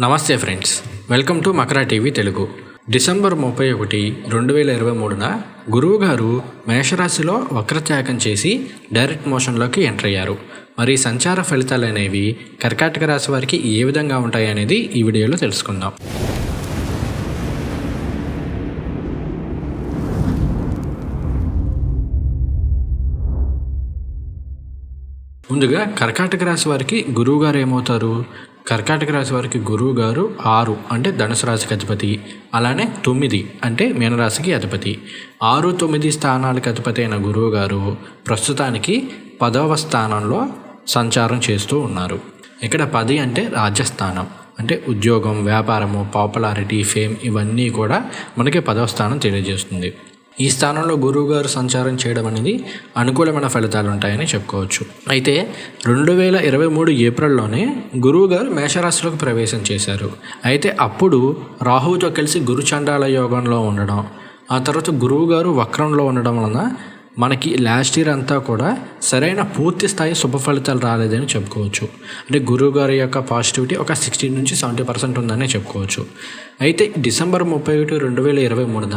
నమస్తే friends welcome to Makara TV Telugu. December ముప్పై ఒకటి రెండు వేల ఇరవై మూడున గురువు గారు మేషరాశిలో వక్రత్యాగం చేసి డైరెక్ట్ మోషన్లోకి ఎంటర్ అయ్యారు. మరి సంచార ఫలితాలు అనేవి కర్కాటక రాశి వారికి ఏ విధంగా ఉంటాయి అనేది ఈ వీడియోలో తెలుసుకుందాం. ముందుగా కర్కాటక రాశి వారికి గురువుగారు ఏమవుతారు? కర్కాటక రాశి వారికి గురువు గారు ఆరు అంటే ధనుసు రాశికి అధిపతి. అలానే తొమ్మిది అంటే మీనరాశికి అధిపతి. ఆరు తొమ్మిది స్థానాలకు అధిపతి అయిన గురువు గారు ప్రస్తుతానికి పదవ స్థానంలో సంచారం చేస్తూ ఉన్నారు. ఇక్కడ పది అంటే రాజ్యస్థానం అంటే ఉద్యోగం వ్యాపారము పాపులారిటీ ఫేమ్ ఇవన్నీ కూడా మనకి పదవ స్థానం తెలియజేస్తుంది. ఈ స్థానంలో గురువుగారు సంచారం చేయడం అనేది అనుకూలమైన ఫలితాలు ఉంటాయని చెప్పుకోవచ్చు. అయితే రెండు వేల ఇరవై మూడు ఏప్రిల్లోనే గురువుగారు మేషరాశిలోకి ప్రవేశం చేశారు. అయితే అప్పుడు రాహువుతో కలిసి గురుచండాల యోగంలో ఉండడం ఆ తర్వాత గురువుగారు వక్రంలో ఉండడం వలన మనకి లాస్ట్ ఇయర్ అంతా కూడా సరైన పూర్తి స్థాయి శుభ ఫలితాలు రాలేదని చెప్పుకోవచ్చు. అంటే గురువు గారి యొక్క పాజిటివిటీ ఒక సిక్స్టీ నుంచి సెవెంటీ పర్సెంట్ ఉందని చెప్పుకోవచ్చు. అయితే డిసెంబర్ ముప్పై ఒకటి రెండు వేల ఇరవై మూడున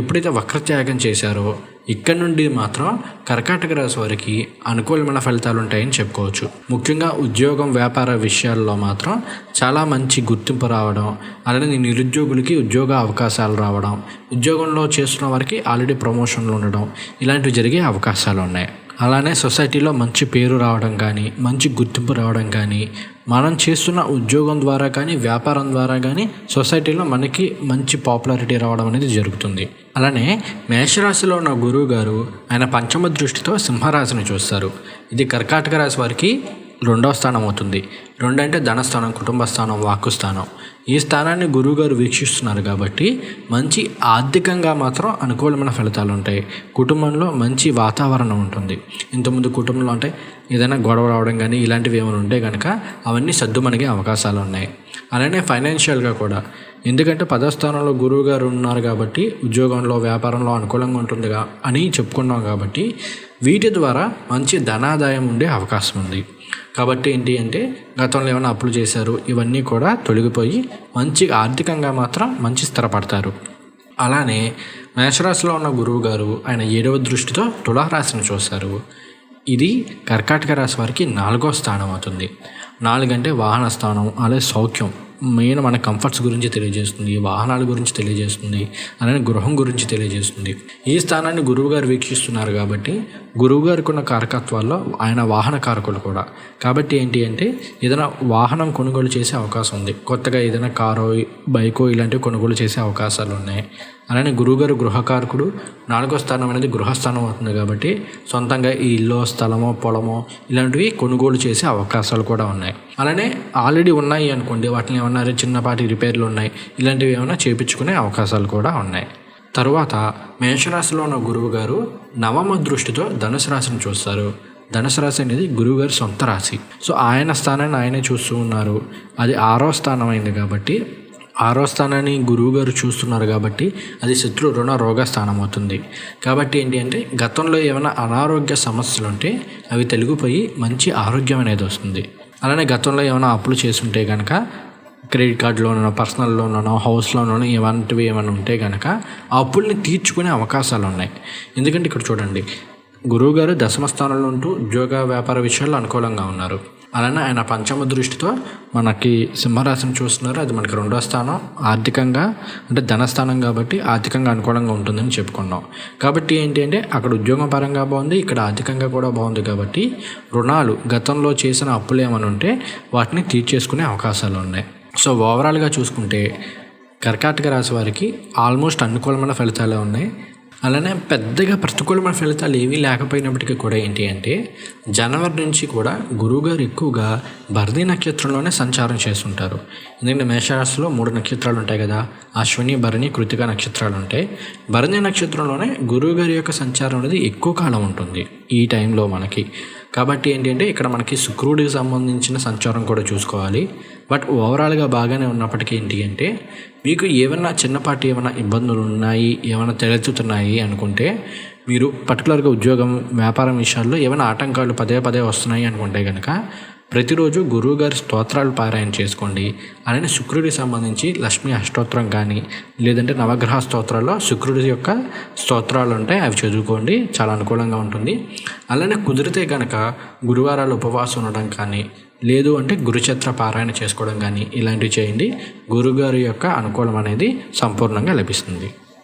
ఎప్పుడైతే వక్రత్యాగం చేశారో ఇక్కడ నుండి మాత్రం కర్కాటక రాశి వారికి అనుకూలమైన ఫలితాలు ఉంటాయని చెప్పుకోవచ్చు. ముఖ్యంగా ఉద్యోగం వ్యాపార విషయాల్లో మాత్రం చాలా మంచి గుర్తింపు రావడం అలానే నిరుద్యోగులకి ఉద్యోగ అవకాశాలు రావడం ఉద్యోగంలో చేస్తున్న వారికి ఆల్రెడీ ప్రమోషన్లు ఉండడం ఇలాంటివి జరిగే అవకాశాలు ఉన్నాయి. అలానే సొసైటీలో మంచి పేరు రావడం కానీ మంచి గుర్తింపు రావడం కానీ మనం చేస్తున్న ఉద్యోగం ద్వారా కానీ వ్యాపారం ద్వారా కానీ సొసైటీలో మనకి మంచి పాపులారిటీ రావడం అనేది జరుగుతుంది. అలానే మేషరాశిలో ఉన్న గురువు గారు ఆయన పంచమ దృష్టితో సింహరాశిని చూస్తారు. ఇది కర్కాటక రాశి వారికి రెండవ స్థానం అవుతుంది. రెండు అంటే ధనస్థానం కుటుంబ స్థానం వాక్కు స్థానం. ఈ స్థానాన్ని గురువుగారు వీక్షిస్తున్నారు కాబట్టి మంచి ఆర్థికంగా మాత్రం అనుకూలమైన ఫలితాలు ఉంటాయి. కుటుంబంలో మంచి వాతావరణం ఉంటుంది. ఇంతకుముందు కుటుంబంలో అంటే ఏదైనా గొడవ రావడం కానీ ఇలాంటివి ఏమైనా ఉంటే కనుక అవన్నీ సర్దుమణిగే అవకాశాలు ఉన్నాయి. అలానే ఫైనాన్షియల్గా కూడా ఎందుకంటే పదో స్థానంలో గురువు గారు ఉన్నారు కాబట్టి ఉద్యోగంలో వ్యాపారంలో అనుకూలంగా ఉంటుందిగా అని చెప్పుకున్నాం కాబట్టి వీటి ద్వారా మంచి ధనాదాయం ఉండే అవకాశం ఉంది. కాబట్టి ఏంటి అంటే గతంలో ఏమైనా అప్పులు చేశారు ఇవన్నీ కూడా తొలగిపోయి మంచి ఆర్థికంగా మాత్రం మంచి స్థిరపడతారు. అలానే మేషరాశిలో ఉన్న గురువు గారు ఆయన ఏడవ దృష్టితో తులారాశిని చూస్తారు ఇది కర్కాటక రాశి వారికి నాలుగో స్థానం అవుతుంది. నాలుగంటే వాహన స్థానం అలాగే సౌఖ్యం. మెయిన్ మన కంఫర్ట్స్ గురించి తెలియజేస్తుంది వాహనాల గురించి తెలియజేస్తుంది అలానే గృహం గురించి తెలియజేస్తుంది. ఈ స్థానాన్ని గురువుగారు వీక్షిస్తున్నారు కాబట్టి గురువుగారికి ఉన్న కారకత్వాల్లో ఆయన వాహన కారకులు కూడా. కాబట్టి ఏంటి అంటే ఏదైనా వాహనం కొనుగోలు చేసే అవకాశం ఉంది. కొత్తగా ఏదైనా కారో బైకో ఇలాంటివి కొనుగోలు చేసే అవకాశాలు ఉన్నాయి. అలానే గురువుగారు గృహకారకుడు నాలుగో స్థానం అనేది గృహస్థానం అవుతుంది కాబట్టి సొంతంగా ఈ ఇల్లు స్థలమో పొలమో ఇలాంటివి కొనుగోలు చేసే అవకాశాలు కూడా ఉన్నాయి. అలానే ఆల్రెడీ ఉన్నాయి అనుకోండి వాటిని ఏమన్నా చిన్నపాటి రిపేర్లు ఉన్నాయి. ఇలాంటివి ఏమైనా చేపించుకునే అవకాశాలు కూడా ఉన్నాయి. తరువాత మేషరాశిలో ఉన్న గురువు గారు నవమ దృష్టితో ధనుసు రాశిని చూస్తారు. ధనుసు రాశి అనేది గురువుగారి సొంత రాశి. సో ఆయన స్థానాన్ని ఆయనే చూస్తూ ఉన్నారు. అది ఆరో స్థానం అయింది కాబట్టి ఆరో స్థానాన్ని గురువుగారు చూస్తున్నారు కాబట్టి అది శత్రు రుణ రోగ స్థానం అవుతుంది కాబట్టి ఏంటి అంటే గతంలో ఏమైనా అనారోగ్య సమస్యలు ఉంటే అవి తెలుగుపోయి మంచి ఆరోగ్యం అనేది వస్తుంది. అలానే గతంలో ఏమైనా అప్పులు చేసుంటే కనుక క్రెడిట్ కార్డ్ లోనో పర్సనల్ లోనో హౌస్ లోనో ఇవంటివి ఏమైనా ఉంటే కనుక ఆ అప్పుల్ని తీర్చుకునే అవకాశాలు ఉన్నాయి. ఎందుకంటే ఇక్కడ చూడండి గురువుగారు దశమ స్థానంలో ఉంటూ ఉద్యోగ వ్యాపార విషయాల్లో అనుకూలంగా ఉన్నారు. అలానే ఆయన పంచమ దృష్టితో మనకి సింహరాశిని చూస్తున్నారు. అది మనకి రెండో స్థానం. ఆర్థికంగా అంటే ధనస్థానం కాబట్టి ఆర్థికంగా అనుకూలంగా ఉంటుందని చెప్పుకున్నాం. కాబట్టి ఏంటి అంటే అక్కడ ఉద్యోగం పరంగా బాగుంది ఇక్కడ ఆర్థికంగా కూడా బాగుంది కాబట్టి రుణాలు గతంలో చేసిన అప్పులు ఏమైనా ఉంటే వాటిని తీర్చేసుకునే అవకాశాలు ఉన్నాయి. సో ఓవరాల్గా చూసుకుంటే కర్కాటక రాశి వారికి ఆల్మోస్ట్ అనుకూలమైన ఫలితాలే ఉన్నాయి. అలానే పెద్దగా ప్రతికూలమైన ఫలితాలు ఏమీ లేకపోయినప్పటికీ కూడా ఏంటి అంటే జనవరి నుంచి కూడా గురువుగారు ఎక్కువగా భరణి నక్షత్రంలోనే సంచారం చేస్తుంటారు. ఎందుకంటే మేషరాశిలో మూడు నక్షత్రాలు ఉంటాయి కదా అశ్విని భరణి కృతిక నక్షత్రాలు ఉంటాయి. భరణి నక్షత్రంలోనే గురువుగారి యొక్క సంచారం అనేది ఎక్కువ కాలం ఉంటుంది ఈ టైంలో మనకి. కాబట్టి ఏంటంటే ఇక్కడ మనకి శుక్రుడికి సంబంధించిన సంచారం కూడా చూసుకోవాలి. బట్ ఓవరాల్గా బాగానే ఉన్నప్పటికీ ఏంటి అంటే మీకు ఏమైనా చిన్నపాటి ఏమైనా ఇబ్బందులు ఉన్నాయి ఏమైనా తలెత్తుతున్నాయి అనుకుంటే మీరు పర్టికులర్గా ఉద్యోగం వ్యాపారం విషయాల్లో ఏమైనా ఆటంకాలు పదే పదే వస్తున్నాయి అనుకుంటే కనుక ప్రతిరోజు గురువుగారి స్తోత్రాలు పారాయణ చేసుకోండి. అలానే శుక్రుడికి సంబంధించి లక్ష్మీ అష్టోత్రం కానీ లేదంటే నవగ్రహ స్తోత్రాల్లో శుక్రుడి యొక్క స్తోత్రాలు ఉంటాయి అవి చదువుకోండి. చాలా అనుకూలంగా ఉంటుంది. అలానే కుదిరితే కనుక గురువారాలు ఉపవాసం ఉండడం కానీ లేదు అంటే గురుచత్ర పారాయణ చేసుకోవడం కానీ ఇలాంటివి చేయండి. గురుగారి యొక్క అనుకూలం అనేది సంపూర్ణంగా లభిస్తుంది.